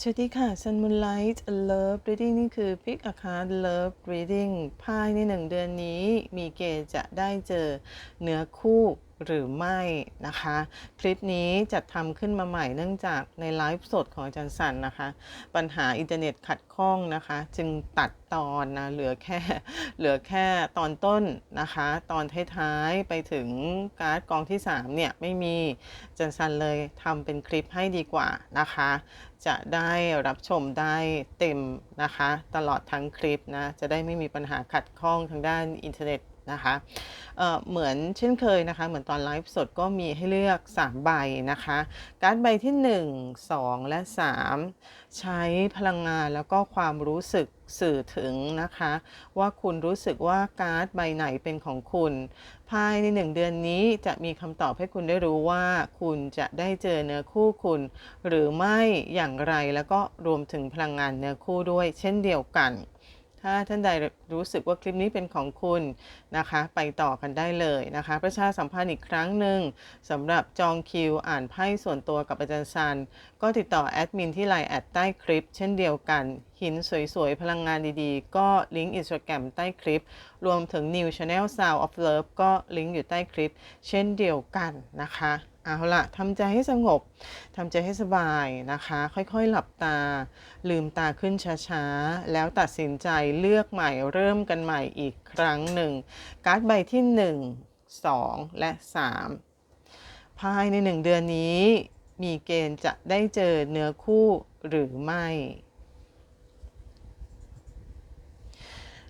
สวัสดีค่ะ Sun Moonlight Love Reading นี่คือ Pick a Card Love Reading ภายในหนึ่งเดือนนี้มีเกณฑ์จะได้เจอเนื้อคู่ หรือไม่นะคะ คลิปนี้จัดทำขึ้นมาใหม่เนื่องจากในไลฟ์สดของอาจารย์สันนะคะ ปัญหาอินเทอร์เน็ตขัดข้องนะคะ จึงตัดตอนนะเหลือแค่เหลือแค่ตอนต้นนะคะ ตอนท้ายๆไปถึงการ์ดกองที่ 3 เนี่ย ไม่มีอาจารย์สันเลยทำเป็นคลิปให้ดีกว่านะคะ จะได้รับชมได้เต็มนะคะ ตลอดทั้งคลิปนะ จะได้ไม่มีปัญหาขัดข้องทางด้านอินเทอร์เน็ต นะคะเเหมือนเช่นเคยนะคะ เหมือนตอนไลฟ์สดก็มีให้เลือก 3 ใบนะคะ การ์ดใบที่ 1 2 และ 3 ใช้พลังงานแล้วก็ความรู้สึกสื่อถึงนะคะ ว่าคุณรู้สึกว่าการ์ดใบไหนเป็นของคุณ ภายในหนึ่งเดือนนี้จะมีคำตอบให้คุณได้รู้ว่าคุณจะได้เจอเนื้อคู่คุณ หรือไม่อย่างไรแล้วก็รวมถึงพลังงานเนื้อคู่ด้วย เช่นเดียวกันถ้าท่านใดรู้สึกว่าคลิปนี้เป็นของคุณ นะคะ ไปต่อกันได้เลยนะคะ ประชาสัมพันธ์อีกครั้งหนึ่งสำหรับจองคิว อ่านไพ่ส่วนตัวกับอาจารย์ซัน ก็ติดต่อแอดมินที่ไลน์แอดใต้คลิป เช่นเดียวกัน หินสวยๆ พลังงานดีๆ ก็ลิงก์อินสตาแกรมใต้คลิป รวมถึง New Channel Sound of Love ก็ลิงก์อยู่ใต้คลิป เช่นเดียวกันนะคะเอาละทำใจให้สงบทำใจให้สบายนะคะ ค่อยๆ หลับตา ลืมตาขึ้นช้าๆ แล้วตัดสินใจเลือกใหม่เริ่มกันใหม่อีกครั้งหนึ่งการ์ดใบที่ 1 2 และ 3 ภายใน 1 เดือนนี้ มีเกณฑ์จะได้เจอเนื้อคู่หรือไม่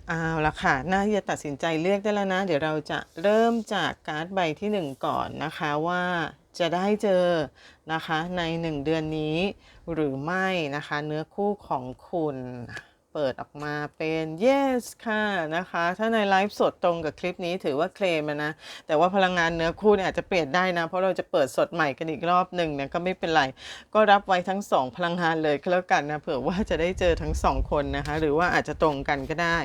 เอาละค่ะ น่าจะตัดสินใจเลือกได้แล้วนะ เดี๋ยวเราจะเริ่มจากการ์ดใบที่ 1 ก่อนนะคะว่าจะได้เจอนะคะใน 1 เดือนนี้หรือไม่นะคะเนื้อคู่ของคุณ เปิดออกมาเป็น yes ค่ะนะคะ ถ้าในไลฟ์สดตรงกับคลิปนี้ถือว่าเคลมนะ แต่ว่าพลังงานเนื้อคู่เนี่ยอาจจะเปลี่ยนได้นะ เพราะเราจะเปิดสดใหม่กันอีกรอบหนึ่งเนี่ยก็ไม่เป็นไร ก็รับไว้ทั้งสองพลังงานเลยก็แล้วกันนะ เผื่อว่าจะได้เจอทั้งสองคนนะคะ หรือว่าอาจจะตรงกันก็ได้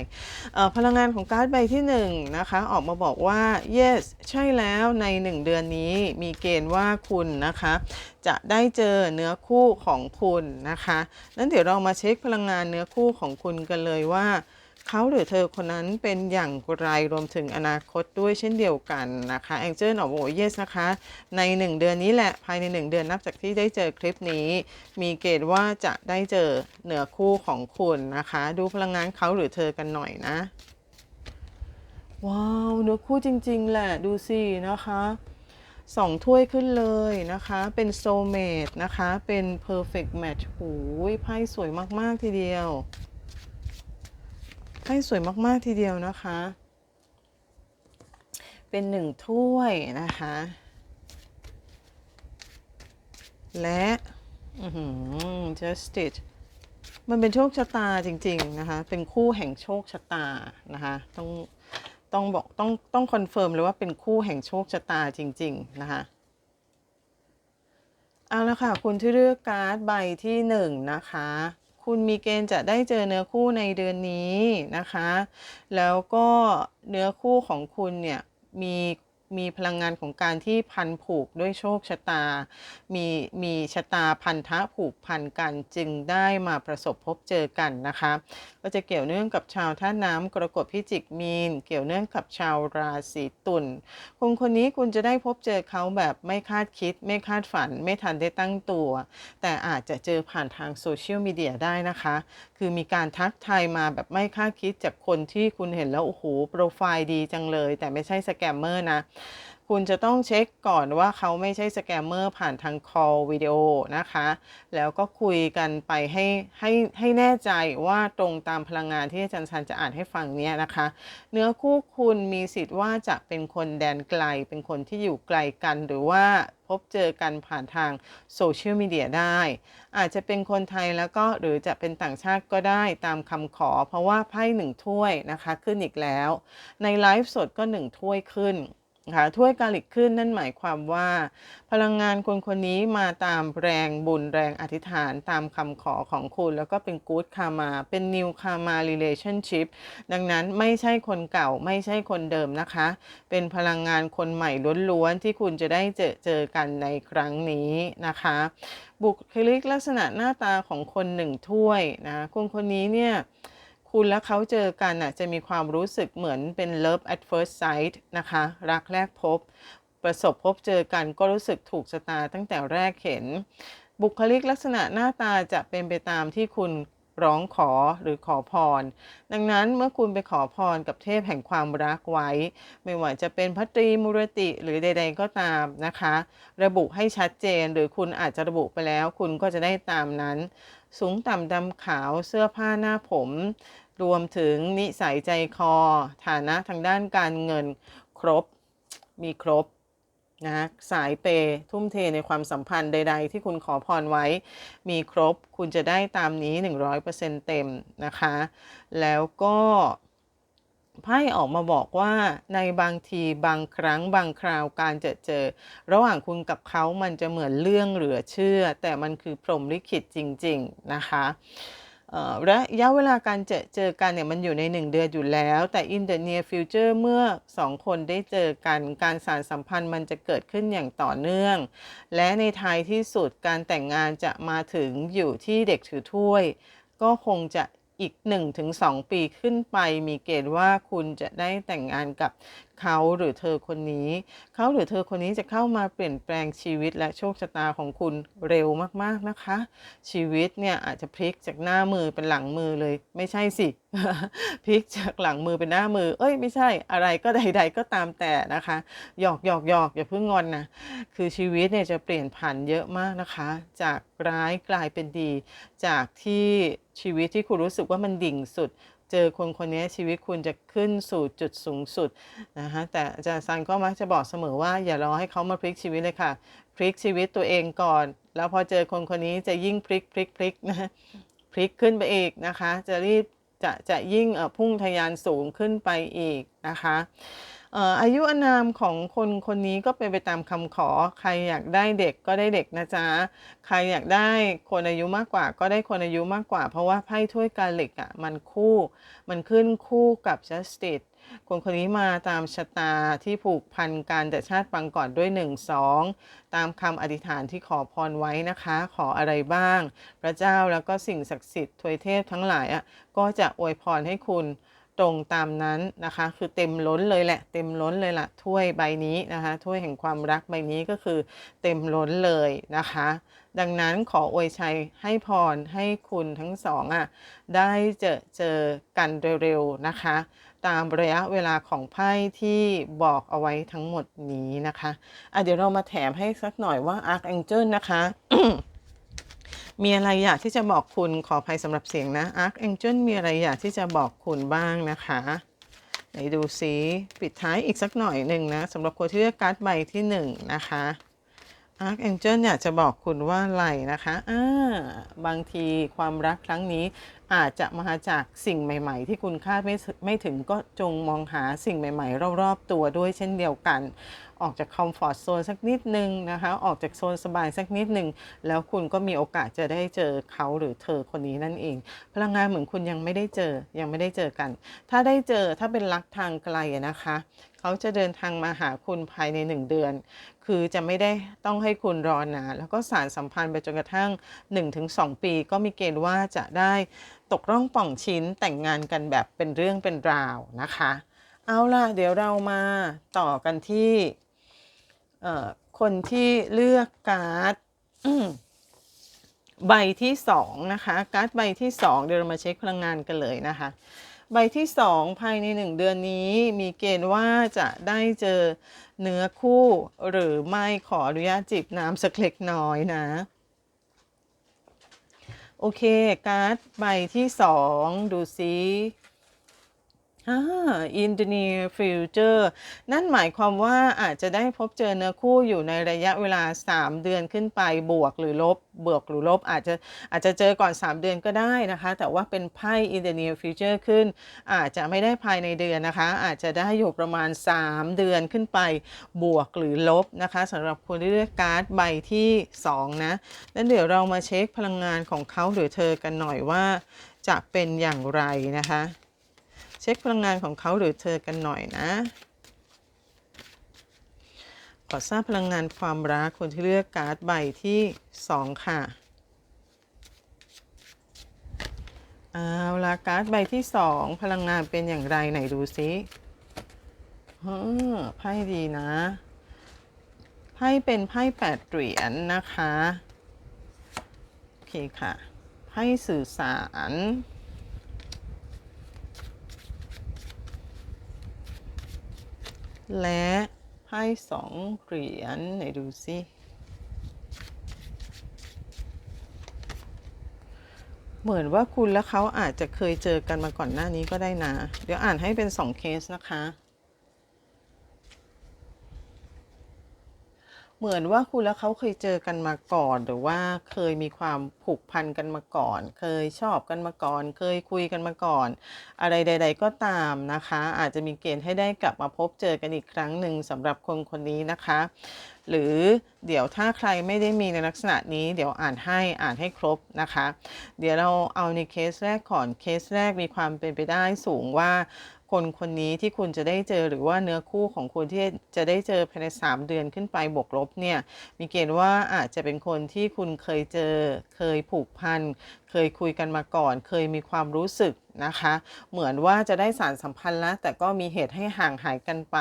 พลังงานของการ์ดใบที่หนึ่งนะคะออกมาบอกว่า yes ใช่แล้วในหนึ่งเดือนนี้มีเกณฑ์ว่าคุณนะคะจะได้เจอเนื้อคู่ของคุณนะคะนั้นเดี๋ยวเรามาเช็คพลังงานเนื้อคู่ของคุณกันเลยว่า เขาหรือเธอคนนั้นเป็นอย่างไรรวมถึงอนาคตด้วยเช่นเดียวกันนะคะแองเจิลออกบอเยสนะคะ ใน 1 เดือนนี้แหละภายใน 1 เดือนนับจากที่ได้เจอคลิปนี้ มีเกณฑ์ว่าจะได้เจอเหนือคู่ของคุณนะคะ ดูพลังงานเขาหรือเธอกันหน่อยนะ ว้าวเนื้อคู่จริง ๆ แหละดูสินะคะสองถ้วยขึ้นเลยนะคะ เป็นโซเมดนะคะ เป็น perfect match โอ้ยไพ่สวยมาก ๆ ทีเดียว ไพ่สวยมาก ๆ ทีเดียวนะคะ เป็นหนึ่งถ้วยนะคะ และอื้อหือ justice มันเป็นโชคชะตาจริง ๆ นะคะ เป็นคู่แห่งโชคชะตานะคะ ต้องต้องบอกต้องต้องคอนเฟิร์มเลยว่าเป็นคู่แห่งโชคชะตาจริง ๆ นะคะเอาละค่ะ คุณที่เลือกการ์ดใบที่หนึ่งนะคะ คุณมีเกณฑ์จะได้เจอเนื้อคู่ในเดือนนี้นะคะ แล้วก็เนื้อคู่ของคุณเนี่ยมี มีพลังงานของการที่พันผูกด้วยโชคชะตา มีมีชะตาพันธะผูกพันกันจึงได้มาประสบพบเจอกันนะคะ ก็จะเกี่ยวเนื่องกับชาวท่าน้ำกรกฎพิจิกมีน เกี่ยวเนื่องกับชาวราศีตุลคนคนนี้คุณจะได้พบเจอเขาแบบไม่คาดคิด ไม่คาดฝัน ไม่ทันได้ตั้งตัว แต่อาจจะเจอผ่านทางโซเชียลมีเดียได้นะคะ คือมีการทักทายมาแบบไม่คาดคิดจากคนที่คุณเห็นแล้วโอ้โหโปรไฟล์ดีจังเลย แต่ไม่ใช่สแกมเมอร์นะคุณจะต้องเช็คก่อนว่าเขาไม่ใช่สแกมเมอร์ผ่านทาง call วิดีโอนะคะ แล้วก็คุยกันไปให้ให้ให้แน่ใจว่าตรงตามพลังงานที่อาจารย์ชันจะอ่านให้ฟังเนี้ยนะคะ เนื้อคู่คุณมีสิทธิ์ว่าจะเป็นคนแดนไกล เป็นคนที่อยู่ไกลกันหรือว่าพบเจอกันผ่านทางโซเชียลมีเดียได้ อาจจะเป็นคนไทยแล้วก็หรือจะเป็นต่างชาติก็ได้ตามคำขอ เพราะว่าไพ่หนึ่งถ้วยนะคะขึ้นอีกแล้ว ในไลฟ์สดก็หนึ่งถ้วยขึ้น นะคะถ้วยกาลิกขึ้นนั่นหมายความว่า พลังงานคนคนนี้มาตามแรงบุญแรงอธิษฐานตามคำขอของคุณ แล้วก็เป็นกู๊ดคามาเป็นนิวคามา relationship ดังนั้นไม่ใช่คนเก่าไม่ใช่คนเดิมนะคะ เป็นพลังงานคนใหม่ล้วนๆ ที่คุณจะได้เจอเจอกันในครั้งนี้นะคะ บุคลิกลักษณะหน้าตาของคนหนึ่งถ้วยนะคนคนนี้เนี่ย คุณและเขาเจอกันน่ะจะมีความรู้สึกเหมือนเป็น love at first sight นะคะ รักแรกพบ ประสบพบเจอกันก็รู้สึกถูกชะตาตั้งแต่แรกเห็น บุคลิกลักษณะหน้าตาจะเป็นไปตามที่คุณร้องขอหรือขอพร ดังนั้นเมื่อคุณไปขอพรกับเทพแห่งความรักไว้ ไม่ว่าจะเป็นพระตรีมุรติหรือใด ๆ ก็ตามนะคะ ระบุให้ชัดเจนหรือคุณอาจจะระบุไปแล้ว คุณก็จะได้ตามนั้น สูงต่ำดำขาวเสื้อผ้าหน้าผม รวมถึงนิสัยใจคอ ฐานะทางด้านการเงินครบมีครบนะสายเปย์ทุ่มเทในความสัมพันธ์ใด ๆ ที่คุณขอพรไว้ มีครบคุณจะได้ตามนี้ 100%เต็มนะคะ แล้วก็ ไพ่ออกมาบอกว่าในบางทีบางครั้งบางคราวการจอเจอ ระหว่างคุณกับเขามันจะเหมือนเรื่องเหลือเชื่อ แต่มันคือพรหมลิขิตจริง ๆ นะคะระยะเวลาการเจอเจอกันเนี่ยมันอยู่ใน 1 เดือนอยู่แล้ว แต่ in the near future เมื่อ 2 คนได้เจอกัน การสานสัมพันธ์มันจะเกิดขึ้นอย่างต่อเนื่อง และในท้ายที่สุดการแต่งงานจะมาถึงอยู่ที่เด็กถือถ้วย ก็คงจะ อีก 1-2 ปีขึ้นไปมีเกณฑ์ว่าคุณจะได้แต่งงานกับเขาหรือเธอคนนี้ เขาหรือเธอคนนี้จะเข้ามาเปลี่ยนแปลงชีวิตและโชคชะตาของคุณเร็วมากๆนะคะ ชีวิตเนี่ยอาจจะพลิกจากหน้ามือเป็นหลังมือเลย ไม่ใช่สิพลิกจากหลังมือเป็นหน้ามือ เอ้ยไม่ใช่อะไรก็ใด ๆ ก็ตามแต่นะคะหยอกหยอกหยอกอย่าเพิ่งงอนนะคือชีวิตเนี่ยจะเปลี่ยนผันเยอะมากนะคะ จากร้ายกลายเป็นดี จากที่ ชีวิตที่คุณรู้สึกว่ามันดิ่งสุด เจอคนคนนี้ชีวิตคุณจะขึ้นสู่จุดสูงสุดนะคะแต่อาจารย์ซันก็มักจะบอกเสมอว่าอย่ารอให้เขามาพลิกชีวิตเลยค่ะ พลิกชีวิตตัวเองก่อน แล้วพอเจอคนคนนี้จะยิ่งพลิกพลิกพลิกนะพลิกขึ้นไปอีกนะคะ จะรีบจะจะยิ่งพุ่งทะยานสูงขึ้นไปอีกนะคะ อายุอานามของคนคนนี้ก็เป็นไปตามคำขอ ใครอยากได้เด็กก็ได้เด็กนะจ๊ะ ใครอยากได้คนอายุมากกว่า ก็ได้คนอายุมากกว่า เพราะว่าไพ่ถ้วยกาลิกอะมันคู่ มันขึ้นคู่กับ justice คนคนนี้มาตามชะตาที่ผูกพันกันแต่ชาติปังก่อนด้วย1 2 ตามคำอธิษฐานที่ขอพรไว้นะคะ ขออะไรบ้าง พระเจ้าแล้วก็สิ่งศักดิ์สิทธิ์ทวยเทพทั้งหลายอะก็จะอวยพรให้คุณ ตรงตามนั้นนะคะ คือเต็มล้นเลยแหละ เต็มล้นเลยล่ะถ้วยใบนี้นะคะถ้วยแห่งความรักใบนี้ก็คือเต็มล้นเลยนะคะ ดังนั้นขออวยชัยให้พรให้คุณทั้งสองอะได้เจอเจอกันเร็วๆนะคะ ตามระยะเวลาของไพ่ที่บอกเอาไว้ทั้งหมดนี้นะคะอะเดี๋ยวเรามาแถมให้สักหน่อยว่า Archangel นะคะ มีอะไรอยากที่จะบอกคุณขออภัยสำหรับเสียงนะ Archangel มีอะไรอยากที่จะบอกคุณบ้างนะคะไหนดูซิปิดท้ายอีกสักหน่อยหนึ่งนะสำหรับคนที่เลือกการ์ดใบที่หนึ่งนะคะ Archangel อยากจะบอกคุณว่าอะไรนะคะอ่าบางทีความรักครั้งนี้อาจจะมาจากสิ่งใหม่ ๆ ที่คุณคาดไม่ไม่ถึงก็จงมองหาสิ่งใหม่ ๆ รอบๆตัวด้วยเช่นเดียวกัน ออกจากคอมฟอร์ z โซนสักนิดนึงนะคะ ออกจากโซนสบายสักนิดนึง แล้วคุณก็มีโอกาสจะได้เจอเขาหรือเธอคนนี้นั่นเอง พลังงานเหมือนคุณยังไม่ได้เจอยังไม่ได้เจอกัน ถ้าได้เจอถ้าเป็นรักทางไกลนะคะ เขาจะเดินทางมาหาคุณภายในหนึ่งเดือน คือจะไม่ได้ต้องให้คุณรอนานแล้วก็สารสัมพันธ์ไปจนกระทั่ง 1-2 ปี ก็มีเกณฑ์ว่าจะได้ตกร่องป่องชิ้นแต่งงานกันแบบเป็นเรื่องเป็นราวนะคะเอาล่ะ เดี๋ยวเรามาต่อกันที่ คนที่เลือกการ์ดใบที่สองนะคะการ์ดใบที่สองเดี๋ยวเรามาเช็คพลังงานกันเลยนะคะ ใบที่สองภายในหนึ่งเดือนนี้มีเกณฑ์ว่าจะได้เจอเนื้อคู่หรือไม่ขออนุญาตจิบน้ำสักเล็กน้อยนะ โอเค การ์ดใบที่สองดูซิ อ่า in the near future นั่นหมายความว่าอาจจะได้พบเจอเนื้อคู่อยู่ในระยะเวลา 3 เดือนขึ้นไปบวกหรือลบบวกหรือลบอาจจะอาจจะเจอก่อน 3 เดือนก็ได้นะคะ แต่ว่าเป็นไพ่ in the near future ขึ้น อาจจะไม่ได้ภายในเดือนนะคะ อาจจะได้อยู่ประมาณ 3 เดือนขึ้นไปบวกหรือลบนะคะสำหรับคนที่เลือกการ์ดใบที่ 2 นะแล้วเดี๋ยวเรามาเช็คพลังงานของเขาหรือเธอกันหน่อยว่าจะเป็นอย่างไรนะคะ ช็คพลังงานของเขาหรือเธอกันหน่อยนะ ขอทราบพลังงานความรักคนที่เลือกการ์ดใบที่2ค่ะเอาละการ์ดใบที่2พลังงานเป็นอย่างไรไหนดูซิเฮ้อไพ่ดีนะไพ่เป็นไพ่แปดเหรียญนะคะ โอเคค่ะไพ่สื่อสาร และให้สองเหรียญไหนดูสิเหมือนว่าคุณและเขาอาจจะเคยเจอกันมาก่อนหน้านี้ก็ได้นะ เดี๋ยวอ่านให้เป็นสองเคสนะคะ เหมือนว่าคุณและเขาเคยเจอกันมาก่อน หรือว่าเคยมีความผูกพันกันมาก่อน เคยชอบกันมาก่อน เคยคุยกันมาก่อน อะไรใด ๆ ก็ตามนะคะ อาจจะมีเกณฑ์ให้ได้กลับมาพบเจอกันอีกครั้งหนึ่งสำหรับคนคนนี้นะคะ หรือเดี๋ยวถ้าใครไม่ได้มีในลักษณะนี้ เดี๋ยวอ่านให้อ่านให้ครบนะคะ เดี๋ยวเราเอาในเคสแรกก่อนเคสแรกมีความเป็นไปได้สูงว่า คนคนนี้ที่คุณจะได้เจอหรือว่าเนื้อคู่ของคุณที่จะได้เจอภายใน 3 เดือนขึ้นไปบวกลบเนี่ยมีเกณฑ์ว่าอาจจะเป็นคนที่คุณเคยเจอ เคยผูกพัน เคยคุยกันมาก่อน เคยมีความรู้สึกนะคะ เหมือนว่าจะได้สารสัมพันธ์แล้ว แต่ก็มีเหตุให้ห่างหายกันไป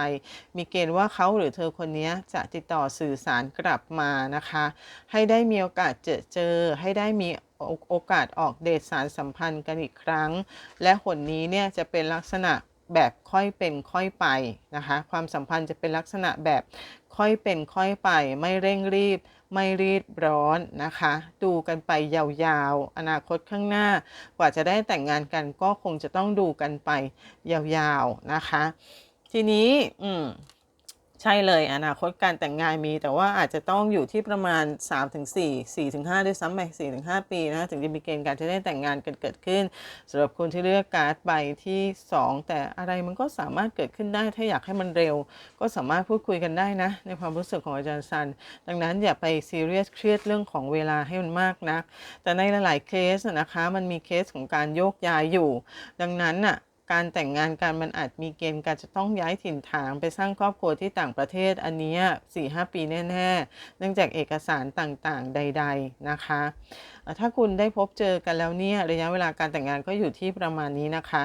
มีเกณฑ์ว่าเขาหรือเธอคนนี้จะติดต่อสื่อสารกลับมานะคะ ให้ได้มีโอกาสเจอเจอ ให้ได้มีโอกาสออกเดทสารสัมพันธ์กันอีกครั้ง และหนนี้เนี่ยจะเป็นลักษณะ แบบค่อยเป็นค่อยไปนะคะ ความสัมพันธ์จะเป็นลักษณะแบบค่อยเป็นค่อยไป ไม่เร่งรีบ ไม่รีบร้อนนะคะ ดูกันไปยาวๆ อนาคตข้างหน้า กว่าจะได้แต่งงานกันก็คงจะต้องดูกันไปยาวๆนะคะ ทีนี้อืม ใช่เลยอนาคตการแต่งงานมี แต่ว่าอาจจะต้องอยู่ที่ประมาณ 3-4 4-5 ด้วยซ้ำไป4-5 ปีนะถึงจะมีเกณฑ์การจะได้แต่งงานกันเกิดขึ้นสำหรับคนที่เลือกการ์ดใบที่ 2 แต่อะไรมันก็สามารถเกิดขึ้นได้ถ้าอยากให้มันเร็ว ก็สามารถพูดคุยกันได้นะ ในความรู้สึกของอาจารย์ซัน ดังนั้นอย่าไปซีเรียสเครียดเรื่องของเวลาให้มันมากนะักแต่ในหลายๆเคสนะคะมันมีเคสของการโยกย้ายอยู่ ดังนั้นน่ะ การแต่งงานกันมันอาจมีเกณฑ์การจะต้องย้ายถิ่นฐานไปสร้างครอบครัวที่ต่างประเทศอันนี้สี่ห้าปีแน่ๆ เนื่องจากเอกสารต่างๆใด ๆนะคะ ถ้าคุณได้พบเจอกันแล้วเนี่ยระยะเวลาการแต่งงานก็อยู่ที่ประมาณนี้นะคะ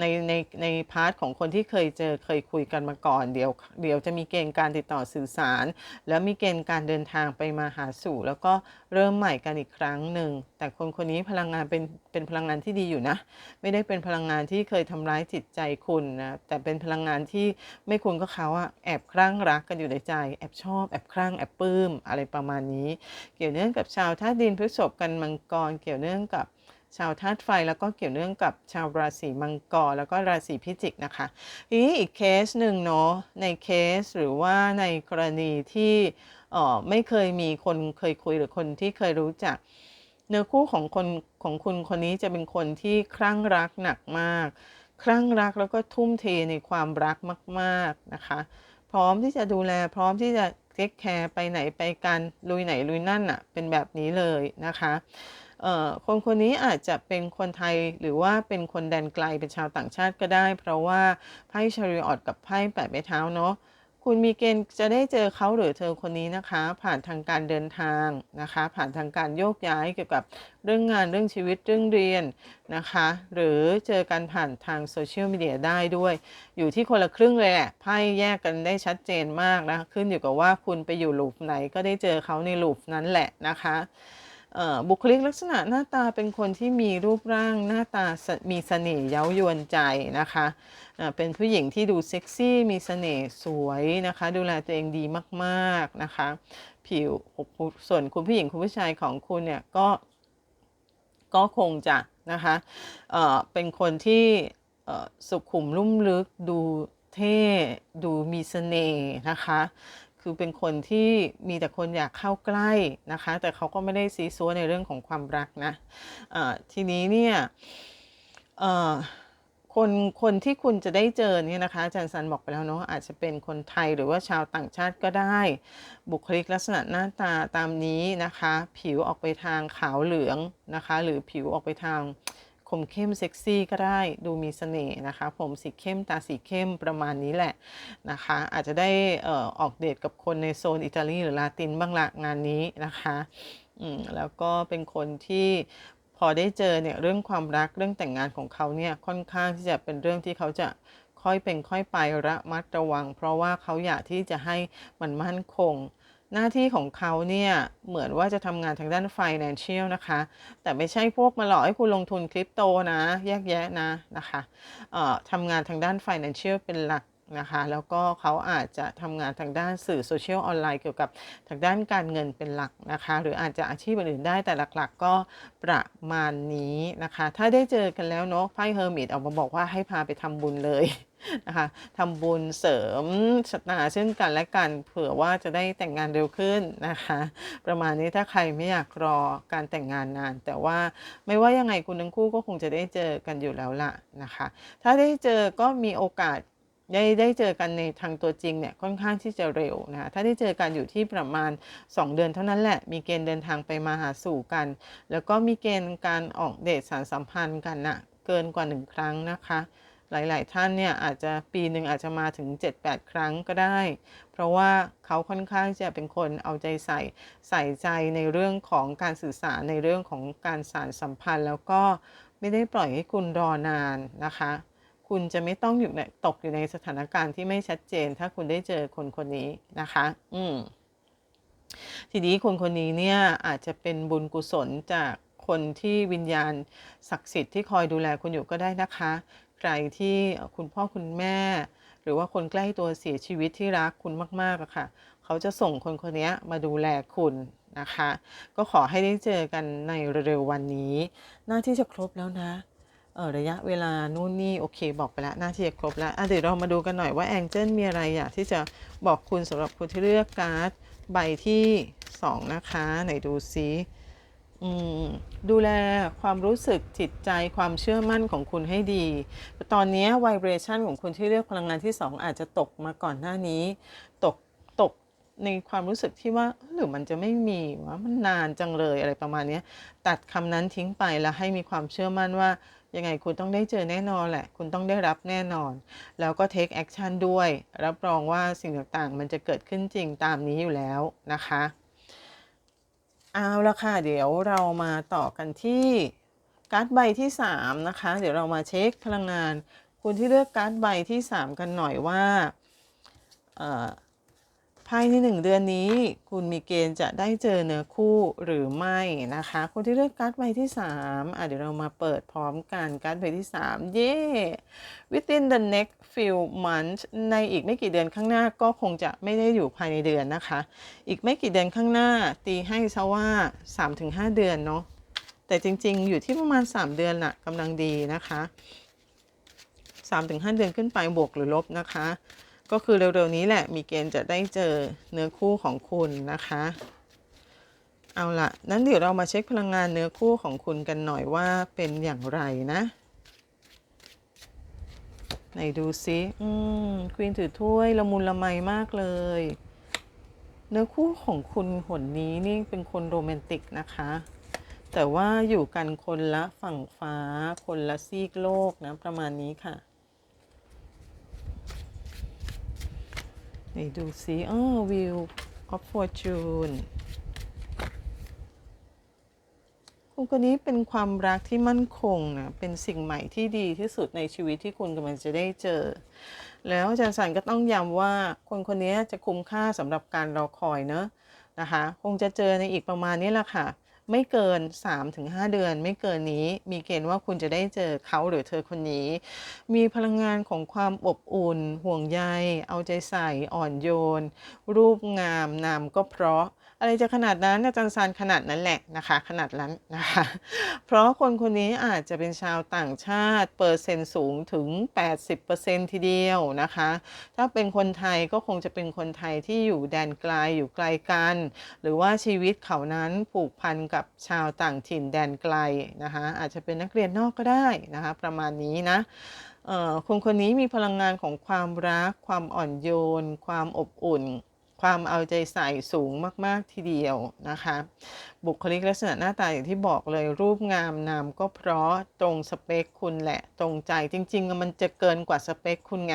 ในในในพาร์ทของคนที่เคยเจอเคยคุยกันมาก่อนเดี๋ยวเดี๋ยวจะมีเกณฑ์การติดต่อสื่อสาร แล้วมีเกณฑ์การเดินทางไปมาหาสู่ แล้วก็เริ่มใหม่กันอีกครั้งหนึ่งแต่คนคนนี้พลังงานเป็นเป็นพลังงานที่ดีอยู่นะ ไม่ได้เป็นพลังงานที่เคยทำร้ายจิตใจคุณนะแต่เป็นพลังงานที่ไม่คุณก็เขาอะแอบคลั่งรักกันอยู่ในใจ แอบชอบแอบคลั่งแอบปลื้มอะไรประมาณนี้ เกี่ยวเนื่องกับชาวธาตุดินพฤษภกันมังกรเกี่ยวเนื่องกับ ชาวธาตุไฟแล้วก็เกี่ยวเนื่องกับชาวราศีมังกรแล้วก็ราศีพิจิกนะคะทีนี้อีกเคสหนึ่งเนาะในเคสหรือว่าในกรณีที่เออไม่เคยมีคนเคยคุยหรือคนที่เคยรู้จัก เนื้อคู่ของคนของคุณคนนี้จะเป็นคนที่คลั่งรักหนักมาก คลั่งรักแล้วก็ทุ่มเทในความรักมากๆนะคะ พร้อมที่จะดูแลพร้อมที่จะเทคแคร์ไปไหนไปกันลุยไหนลุยนั่นอะ่ะเป็นแบบนี้เลยนะคะ คนคนนี้อาจจะเป็นคนไทยหรือว่าเป็นคนแดนไกลเป็นชาวต่างชาติก็ได้ เพราะว่าไพ่ชาริออตกับไพ่แปดไม้เท้าเนาะคุณมีเกณฑ์จะได้เจอเขาหรือเธอคนนี้นะคะ ผ่านทางการเดินทางนะคะ ผ่านทางการโยกย้ายเกี่ยวกับเรื่องงานเรื่องชีวิตเรื่องเรียนนะคะ หรือเจอกันผ่านทางโซเชียลมีเดียได้ด้วย อยู่ที่คนละครึ่งเลยแหละไพ่แยกกันได้ชัดเจนมากนะ ขึ้นอยู่กับว่าคุณไปอยู่ลูปไหนก็ได้เจอเขาในลูปนั้นแหละนะคะ บุคลิกลักษณะหน้าตาเป็นคนที่มีรูปร่างหน้าตามีเสน่ห์เย้ายวนใจนะคะเป็นผู้หญิงที่ดูเซ็กซี่มีเสน่ห์สวยนะคะ ดูแลตัวเองดีมากๆนะคะ ผิวส่วนคุณผู้หญิงคุณผู้ชายของคุณเนี่ยก็ก็คงจะนะคะเเป็นคนที่สุขุมลุ่มลึกดูเท่ดูมีเสน่ห์นะคะ คือเป็นคนที่มีแต่คนอยากเข้าใกล้นะคะ แต่เขาก็ไม่ได้ซีซัวในเรื่องของความรักนะอ่าทีนี้เนี่ยคนคนที่คุณจะได้เจอเนี่ยนะคะอาจารย์ซันบอกไปแล้วเนาะอาจจะเป็นคนไทยหรือว่าชาวต่างชาติก็ได้ บุคลิกลักษณะหน้าตาตามนี้นะคะ ผิวออกไปทางขาวเหลืองนะคะ หรือผิวออกไปทาง คมเข้มเซ็กซี่ก็ได้ดูมีเสน่ห์นะคะ ผมสีเข้มตาสีเข้มประมาณนี้แหละนะคะ อาจจะได้อออกเดทกับคนในโซนอิตาลีหรือลาตินบ้างละงานนี้นะคะแล้วก็เป็นคนที่พอได้เจอเนี่ยเรื่องความรักเรื่องแต่งงานของเขาเนี่ยค่อนข้างที่จะเป็นเรื่องที่เขาจะค่อยเป็นค่อยไประมัดระวัง เพราะว่าเขาอยากที่จะให้มันมั่นคง หน้าที่ของเขาเนี่ยเหมือนว่าจะทำงานทางด้าน financial นะคะ แต่ไม่ใช่พวกมาหลอกให้คุณลงทุนคริปโตนะแยกแยะนะนะคะเอ่อทำงานทางด้าน financial เป็นหลักนะคะแล้วก็เขาอาจจะทำงานทางด้านสื่อโซเชียลออนไลน์เกี่ยวกับทางด้านการเงินเป็นหลักนะคะ หรืออาจจะอาชีพอื่นได้แต่หลักๆ ก็ประมาณนี้นะคะ ถ้าได้เจอกันแล้วเนาะไพ่เฮอร์มิตออกมาบอกว่าให้พาไปทำบุญเลย นะคะทำบุญเสริมชะตาซึ่งกันและกันเผื่อว่าจะได้แต่งงานเร็วขึ้นนะคะ ประมาณนี้ถ้าใครไม่อยากรอการแต่งงานนาน แต่ว่าไม่ว่ายังไงคุณทั้งคู่ก็คงจะได้เจอกันอยู่แล้วล่ะนะคะ ถ้าได้เจอก็มีโอกาสได้ได้เจอกันในทางตัวจริงเนี่ยค่อนข้างที่จะเร็วนะคะถ้าได้เจอกันอยู่ที่ประมาณ 2 เดือนเท่านั้นแหละ มีเกณฑ์เดินทางไปมาหาสู่กัน แล้วก็มีเกณฑ์การออกเดทสารสัมพันธ์กันนะเกินกว่า 1 ครั้งนะคะ หลาย ๆ ท่านเนี่ยอาจจะปีหนึ่งอาจจะมาถึง 7-8 ครั้งก็ได้ เพราะว่าเขาค่อนข้างจะเป็นคนเอาใจใส่ใส่ใจในเรื่องของการสื่อสารในเรื่องของการสารสัมพันธ์ แล้วก็ไม่ได้ปล่อยให้คุณรอนานนะคะ คุณจะไม่ต้องอยู่ในตกอยู่ในสถานการณ์ที่ไม่ชัดเจน ถ้าคุณได้เจอคนคนนี้นะคะ อืมทีนี้คนคนนี้เนี่ยอาจจะเป็นบุญกุศลจากคนที่วิญญาณศักดิ์สิทธิ์ที่คอยดูแลคุณอยู่ก็ได้นะคะ ใครที่คุณพ่อคุณแม่ หรือว่าคนใกล้ตัวเสียชีวิตที่รักคุณมากๆอะค่ะ เขาจะส่งคนคนนี้มาดูแลคุณนะคะ ก็ขอให้ได้เจอกันในเร็วๆวันนี้ หน้าที่จะครบแล้วนะเออระยะเวลานู่นนี่โอเคบอกไปแล้วหน่าที่จะครบแล้วอะเดี๋ยวเรามาดูกันหน่อยว่าแองเจิลมีอะไรอยากที่จะบอกคุณสำหรับคุณที่เลือกการ์ดใบที่ 2 นะคะ ไหนดูซิ ดูแลความรู้สึกจิตใจความเชื่อมั่นของคุณให้ดี ตอนนี้ไวเบรชันของคุณที่เลือกพลังงานที่ 2 อาจจะตกมาก่อนหน้านี้ ตกตกในความรู้สึกที่ว่าหรือมันจะไม่มีว่ามันนานจังเลยอะไรประมาณนี้ตัดคำนั้นทิ้งไปแล้วให้มีความเชื่อมั่นว่ายังไงคุณต้องได้เจอแน่นอนแหละ คุณต้องได้รับแน่นอน แล้วก็ take action ด้วย รับรองว่าสิ่งต่างๆ มันจะเกิดขึ้นจริงตามนี้อยู่แล้วนะคะ เอาละค่ะ เดี๋ยวเรามาต่อกันที่การ์ดใบที่ 3 นะคะ เดี๋ยวเรามาเช็คพลังงานคุณที่เลือกการ์ดใบที่ 3 กันหน่อยว่า ภายในหนึ่งเดือนนี้ คุณมีเกณฑ์จะได้เจอเนื้อคู่หรือไม่นะคะ คนที่เลือกการ์ดใบที่3อะเดี๋ยวเรามาเปิดพร้อมกันการ์ดใบที่ 3 เย่ within the next few months ในอีกไม่กี่เดือนข้างหน้าก็คงจะไม่ได้อยู่ภายในเดือนนะคะ อีกไม่กี่เดือนข้างหน้าตีให้ซะว่า 3-5 เดือนเนาะแต่จริงๆ อยู่ที่ประมาณ 3 เดือนน่ะกำลังดีนะคะ 3-5 เดือนขึ้นไปบวกหรือลบนะคะ ก็คือเร็วๆนี้แหละมีเกณฑ์จะได้เจอเนื้อคู่ของคุณนะคะ เอาละนั้นเดี๋ยวเรามาเช็คพลังงานเนื้อคู่ของคุณกันหน่อยว่าเป็นอย่างไรนะไหนดูซิอืมควีนถือถ้วยละมุนละไมมากเลย เนื้อคู่ของคุณหนนี้นี่เป็นคนโรแมนติกนะคะ แต่ว่าอยู่กันคนละฝั่งฟ้า คนละซีกโลกนะประมาณนี้ค่ะ ไห นดูซิอ๋อวิวออฟฟอร์จูนคุณคนนี้เป็นความรักที่มั่นคงนะ เป็นสิ่งใหม่ที่ดีที่สุดในชีวิตที่คุณกำลังจะได้เจอ แล้วอาจารย์สันก็ต้องย้ำว่าคนคนนี้จะคุ้มค่าสำหรับการรอคอยเนอะนะคะ คงจะเจอในอีกประมาณนี้แหละค่ะ ไม่เกิน 3-5 เดือน ไม่เกินนี้ มีเกณฑ์ว่าคุณจะได้เจอเขาหรือเธอคนนี้ มีพลังงานของความอบอุ่น ห่วงใย เอาใจใส่ อ่อนโยน รูปงาม นามก็เพราะ อะไรจะขนาดนั้นอาจารย์ซานขนาดนั้นแหละนะคะ ขนาดนั้นนะคะ เพราะคนคนนี้อาจจะเป็นชาวต่างชาติเปอร์เซ็นต์สูงถึง 80%ทีเดียวนะคะ ถ้าเป็นคนไทยก็คงจะเป็นคนไทยที่อยู่แดนไกลอยู่ไกลกัน หรือว่าชีวิตเขานั้นผูกพันกับชาวต่างถิ่นแดนไกลนะคะ อาจจะเป็นนักเรียนนอกก็ได้นะคะ ประมาณนี้นะคนคนนี้มีพลังงานของความรัก ความอ่อนโยน ความอบอุ่น ความเอาใจใส่สูงมาก ๆ ทีเดียวนะคะ บุคลิกลักษณะหน้าตาอย่างที่บอกเลยรูปงามนามก็เพราะตรงสเปคคุณแหละตรงใจจริง ๆ มันจะเกินกว่าสเปคคุณไง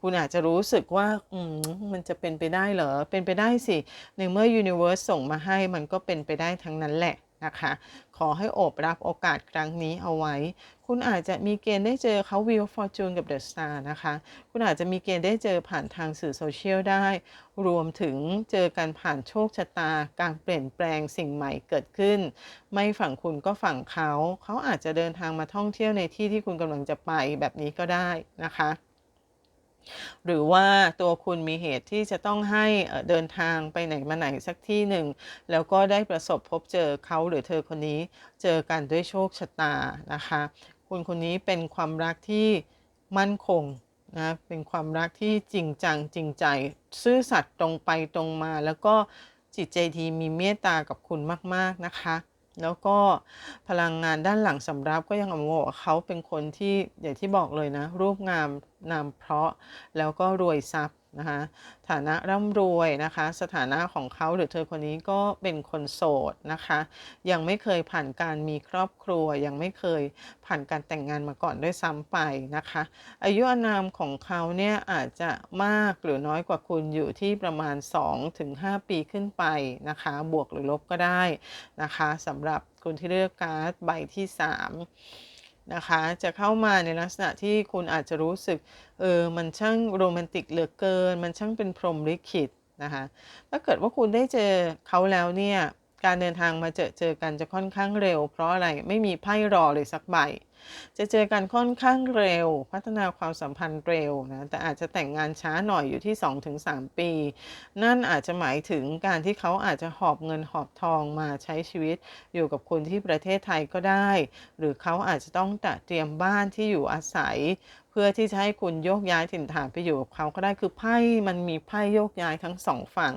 คุณอาจจะรู้สึกว่าอืมมันจะเป็นไปได้เหรอ เป็นไปได้สิ ในเมื่อ Universe ส่งมาให้มันก็เป็นไปได้ทั้งนั้นแหละนะคะ ขอให้โอบรับโอกาสครั้งนี้เอาไว้ คุณอาจจะมีเกณฑ์ได้เจอเขา Wheel of Fortune กับ The Star นะคะ คุณอาจจะมีเกณฑ์ได้เจอผ่านทางสื่อโซเชียลได้ รวมถึงเจอกันผ่านโชคชะตา การเปลี่ยนแปลงสิ่งใหม่เกิดขึ้น ไม่ฝั่งคุณก็ฝั่งเขา เขาอาจจะเดินทางมาท่องเที่ยวในที่ที่คุณกำลังจะไปแบบนี้ก็ได้นะคะ หรือว่าตัวคุณมีเหตุที่จะต้องให้เดินทางไปไหนมาไหนสักที่หนึ่ง แล้วก็ได้ประสบพบเจอเขาหรือเธอคนนี้เจอกันด้วยโชคชะตานะคะ คุณคนนี้เป็นความรักที่มั่นคงนะเป็นความรักที่จริงจังจริงใจ ซื่อสัตย์ตรงไปตรงมา แล้วก็จิตใจดีมีเมตตากับคุณมาก ๆ นะคะ แล้วก็พลังงานด้านหลังสำรับก็ยังอกว่าเขาเป็นคนที่อย่างที่บอกเลยนะ รูปงามนามเพราะแล้วก็รวยทรัพย์ นะคะฐานะร่ำรวยนะคะ สถานะของเขาหรือเธอคนนี้ก็เป็นคนโสดนะคะ ยังไม่เคยผ่านการมีครอบครัว ยังไม่เคยผ่านการแต่งงานมาก่อนด้วยซ้ำไปนะคะ อายุอานามของเขาเนี่ยอาจจะมากหรือน้อยกว่าคุณอยู่ที่ประมาณ 2-5 ปีขึ้นไปนะคะ บวกหรือลบก็ได้นะคะสำหรับคุณที่เลือกการ์ดใบที่ 3 นะคะ จะเข้ามาในลักษณะที่คุณอาจจะรู้สึก เออ มันช่างโรแมนติกเหลือเกิน มันช่างเป็นพรหมลิขิตนะคะ ถ้าเกิดว่าคุณได้เจอเขาแล้วเนี่ย การเดินทางมาเจอเจอกันจะค่อนข้างเร็ว เพราะอะไร ไม่มีไพ่รอเลยสักใบ จะเจอกันค่อนข้างเร็ว พัฒนาความสัมพันธ์เร็วนะแต่อาจจะแต่งงานช้าหน่อยอยู่ที่ 2-3 ปี นั่นอาจจะหมายถึงการที่เขาอาจจะหอบเงินหอบทองมาใช้ชีวิตอยู่กับคุณที่ประเทศไทยก็ได้ หรือเขาอาจจะต้องเตรียมบ้านที่อยู่อาศัย พื่อที่จะให้คุณโยกย้ายถิ่นฐานไปอยู่กับเขาก็ได้คือไพ่มันมีไพ่โยกย้ายทั้งสองฝั่ง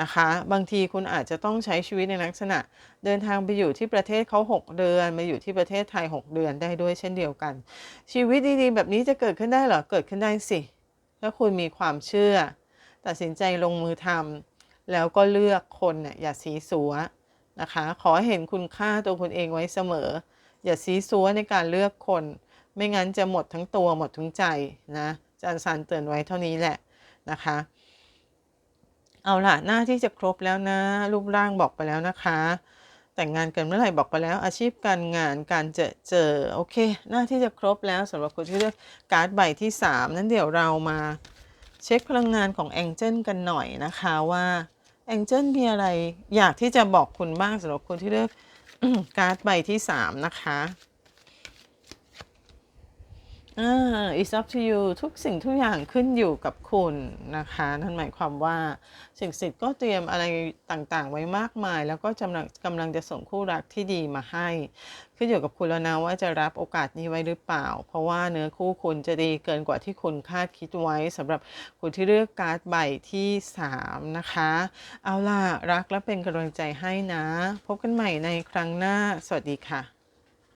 นะคะ บางทีคุณอาจจะต้องใช้ชีวิตในลักษณะ เดินทางไปอยู่ที่ประเทศเขา 6 เดือน มาอยู่ที่ประเทศไทย 6 เดือนได้ด้วยเช่นเดียวกัน ชีวิตดีๆ แบบนี้จะเกิดขึ้นได้เหรอเกิดขึ้นได้สิถ้าคุณมีความเชื่อ ตัดสินใจลงมือทำแล้วก็เลือกคนเนี่ยอย่าสีสัวนะคะ ขอเห็นคุณค่าตัวคุณเองไว้เสมอ อย่าซีซัวในการเลือกคน ไม่งั้นจะหมดทั้งตัวหมดทั้งใจนะอาจารย์ซันเตือนไว้เท่านี้แหละนะคะ เอาล่ะหน้าที่จะครบแล้วนะ รูปร่างบอกไปแล้วนะคะ แต่งงานกันเมื่อไหร่บอกไปแล้ว อาชีพการงานการเจอเจอโอเค หน้าที่จะครบแล้วสำหรับคนที่เลือกการ์ดใบที่ 3 นั้นเดี๋ยวเรามาเช็คพลังงานของแองเจิลกันหน่อยนะคะว่าแองเจิลมีอะไรอยากที่จะบอกคุณบ้างสำหรับคนที่เลือกการ์ดใบที่ 3 นะคะ อ่า it's up to you ทุกสิ่งทุกอย่างขึ้นอยู่กับคุณนะคะ นั่นหมายความว่าสิ่งศักดิ์สิทธิ์ก็เตรียมอะไรต่างๆ ไว้มากมาย แล้วก็กำลังกำลังจะส่งคู่รักที่ดีมาให้ ขึ้นอยู่กับคุณแล้วนะว่าจะรับโอกาสนี้ไว้หรือเปล่า เพราะว่าเนื้อคู่คุณจะดีเกินกว่าที่คุณคาดคิดไว้สำหรับคุณที่เลือกการ์ดใบที่ 3 นะคะ เอาล่ะรักและเป็นกำลังใจให้นะ พบกันใหม่ในครั้งหน้า สวัสดีค่ะ